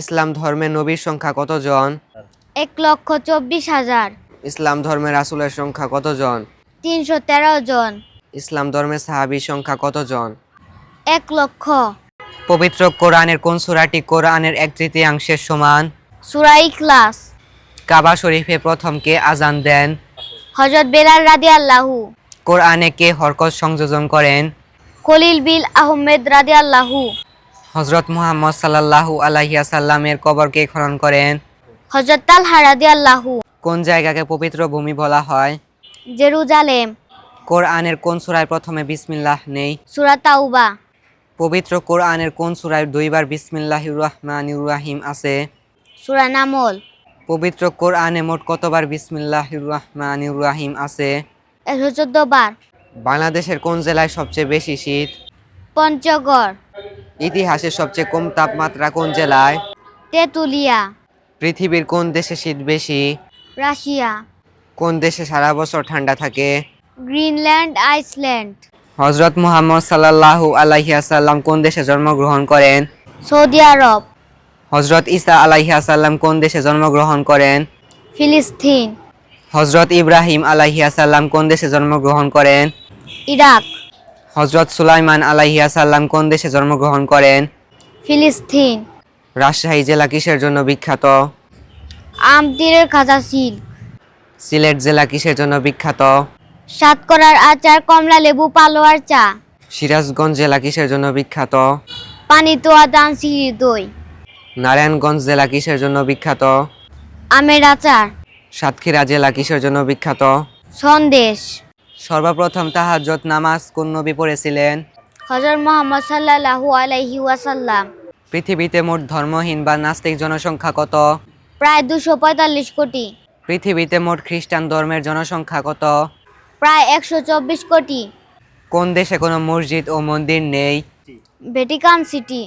ইসলাম ধর্মে নবীর সংখ্যা কতজন? এক লক্ষ চব্বিশ হাজার। ইসলাম ধর্মে রাসুলের সংখ্যা কতজন? তিনশো তেরো জন। ইসলাম ধর্মে সাহাবির সংখ্যা কতজন? এক লক্ষ। পবিত্র কোরআনের কোন সুরাটি কোরআনের এক তৃতীয়াংশের সমান? সুরাই ক্লাস কাবা শরীফে প্রথম কে আজান দেন? হজরত বেলাল রাদি আল্লাহু কোরআনে কে হরকত সংযোজন করেন? খলিল বিল আহমেদ রাদি আল্লাহু হজরত মুহাম্মদ সাল্লাল্লাহু আলাইহি সাল্লামের কবর কে খনন করেন। হজরত তালহা রাদি আল্লাহু কোন জায়গাকে পবিত্র ভূমি বলা হয়? জেরুজালেম। কোরআনের কোন সূরায় প্রথমে বিসমিল্লাহ নেই? সুরা তাওবা। পবিত্র কোরআনের কোন সূরায় দুইবার বিসমিল্লাহির রহমানির রহিম আছে? সুরা নামল। পবিত্র কোরআনে মোট কতবার বিসমিল্লাহির রহমানির রহিম আছে? একশো চোদ্দ বার। বাংলাদেশের কোন জেলায় সবচেয়ে বেশি শীত? পঞ্চগড়। ইতিহাসের সবচেয়ে কম তাপমাত্রা কোন জেলায়? তেতুলিয়া। পৃথিবীর কোন দেশে শীত বেশি? রাশিয়া। কোন দেশে সারা বছর ঠান্ডা থাকে? Greenland Iceland. হজরত মুহাম্মদ সাল্লাল্লাহু আলাইহি আসাল্লাম কোন দেশে জন্মগ্রহণ করেন? সৌদি আরব। হজরত ঈসা আলাইহি আসাল্লাম কোন দেশে জন্মগ্রহণ করেন? ফিলিস্তিন। হজরত ইব্রাহিম আলাইহি আসাল্লাম কোন দেশে জন্মগ্রহণ করেন? ইরাক। হজরত সুলাইমান আলাইহি আসাল্লাম কোন দেশে জন্মগ্রহণ করেন? ফিলিস্তিন। রাজশাহী জেলা কিসের জন্য বিখ্যাত? আমতীরের খাজা সিল সিলেট জেলা কিসের জন্য বিখ্যাত? সাতকরার আচার কমলা লেবু পালোয়ার চা। সিরাজগঞ্জ জেলা কিসের জন্য বিখ্যাত? পানি তোয়া দান দই। নারায়ণগঞ্জ জেলা কিসের জন্য বিখ্যাত? আমের আচার। সাতক্ষীরা জেলা কিসের জন্য বিখ্যাত? সন্দেশ। সর্বপ্রথম তাহাজ্জত নামাজ কোন নবী পড়েছিলেন? হজরত মোহাম্মদ সাল্লাল্লাহু আলাইহি ওয়াসাল্লাম। পৃথিবীতে মোট ধর্মহীন বা নাস্তিক জনসংখ্যা কত? প্রায় দুশো পঁয়তাল্লিশ কোটি। পৃথিবীতে মোট খ্রিস্টান ধর্মের জনসংখ্যা কত? প্রায় একশো চব্বিশ কোটি। কোন দেশে কোনো মসজিদ ও মন্দির নেই? Vatican City.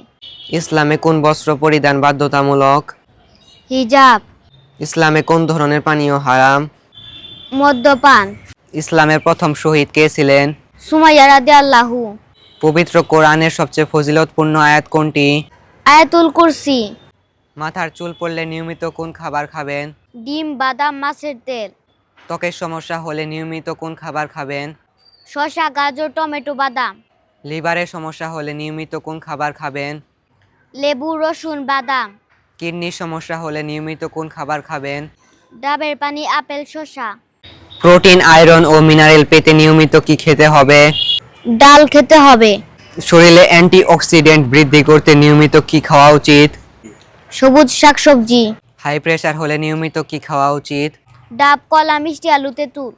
ইসলামে কোন বস্ত্র পরিধান বাধ্যতামূলক? হিজাব। ইসলামে কোন ধরনের পানীয় হারাম? মদ্যপান। ইসলামের প্রথম শহীদ কে ছিলেন? সুমাইয়া রাদি আল্লাহু পবিত্র কোরআনের সবচেয়ে ফজিলতপূর্ণ আয়াত কোনটি? আয়াতুল কুরসি। মাথার চুল পড়লে নিয়মিত কোন খাবার খাবেন? ডিম বাদাম মাছের তেল। ত্বকের সমস্যা হলে নিয়মিত কোন খাবার খাবেন? শসা গাজর টমেটো বাদাম। লিভারের সমস্যা হলে নিয়মিত কোন খাবার খাবেন? লেবু রসুন বাদাম। কিডনির সমস্যা হলে নিয়মিত কোন খাবার খাবেন? ডাবের পানি আপেল শসা। প্রোটিন আয়রন ও মিনারেল পেতে নিয়মিত কি খেতে হবে? ডাল খেতে হবে। শরীরে অ্যান্টিঅক্সিডেন্ট বৃদ্ধি করতে নিয়মিত কি খাওয়া উচিত? সবুজ শাকসবজি হাই প্রেশার হলে নিয়মিত কি খাওয়া উচিত? ডাব কলা মিষ্টি আলু তেঁতুল।